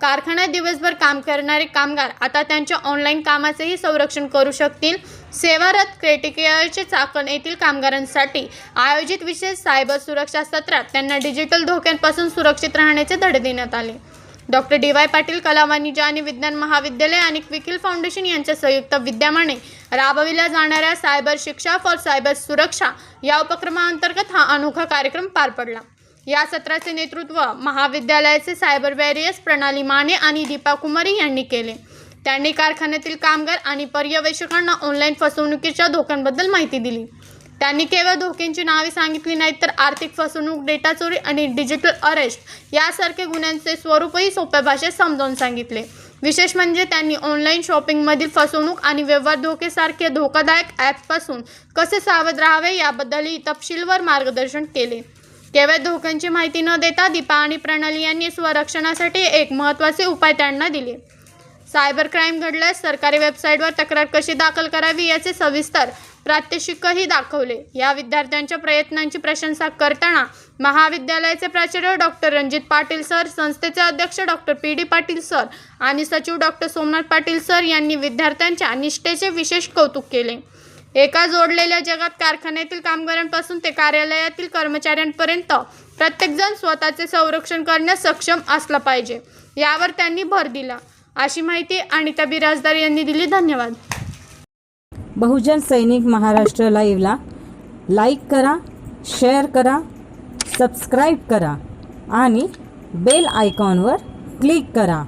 कारखान्यात दिवसभर काम करणारे कामगार आता त्यांच्या ऑनलाईन कामाचेही संरक्षण करू शकतील. सेवारत क्रिटिकेअरचे चाकण येथील कामगारांसाठी आयोजित विशेष सायबर सुरक्षा सत्रात त्यांना डिजिटल धोक्यांपासून सुरक्षित राहण्याचे धडे देण्यात आले. डॉक्टर डी वाय पाटील कला वाणिज्य आणि विज्ञान महाविद्यालय आणि क्विकिल फाउंडेशन यांच्या संयुक्त विद्यमाने राबविल्या जाणाऱ्या सायबर शिक्षा फॉर सायबर सुरक्षा या उपक्रमाअंतर्गत हा अनोखा कार्यक्रम पार पडला. या सत्राचे नेतृत्व महाविद्यालयाचे सायबर वॅरियर्स प्रणाली माने आणि दीपा कुमारी यांनी केले. त्यांनी कारखान्यातील कामगार आणि पर्यवेक्षकांना ऑनलाईन फसवणुकीच्या धोक्यांबद्दल माहिती दिली. त्यांनी केवळ धोक्यांची नावे सांगितली नाहीत तर आर्थिक फसवणूक डेटा चोरी आणि डिजिटल अरेस्ट यासारखे गुन्ह्यांचे स्वरूपही सोप्या भाषेत समजावून सांगितले. विशेष म्हणजे त्यांनी ऑनलाईन शॉपिंगमधील फसवणूक आणि व्यवहार धोकेसारखे धोकादायक ॲपपासून कसे सावध राहावे याबद्दलही तपशीलवार मार्गदर्शन केले. केवळ धोक्यांची माहिती न देता दीपा आणि प्रणाली यांनी स्वरक्षणासाठी एक महत्त्वाचे उपाय त्यांना दिले. सायबर क्राईम घडल्यास सरकारी वेबसाईटवर तक्रार कशी दाखल करावी याचे सविस्तर प्रात्यक्षिकही दाखवले. या विद्यार्थ्यांच्या प्रयत्नांची प्रशंसा करताना महाविद्यालयाचे प्राचार्य डॉक्टर रणजित पाटील सर संस्थेचे अध्यक्ष doctor P. D. Patil sir आणि सचिव डॉक्टर सोमनाथ पाटील सर यांनी विद्यार्थ्यांच्या निष्ठेचे विशेष कौतुक केले. एका जोडलेल्या जगात कारखान्यातील कामगारांपासून ते कार्यालयातील कर्मचाऱ्यांपर्यंत प्रत्येकजण स्वतःचे संरक्षण करण्यास सक्षम असला पाहिजे. यावर त्यांनी भर दिला. अशी माहिती अनिता बिराजदार यांनी दिली. धन्यवाद. बहुजन सैनिक महाराष्ट्र लाईव्हला लाईक करा शेअर करा सबस्क्राईब करा आणि बेल आयकॉनवर क्लिक करा.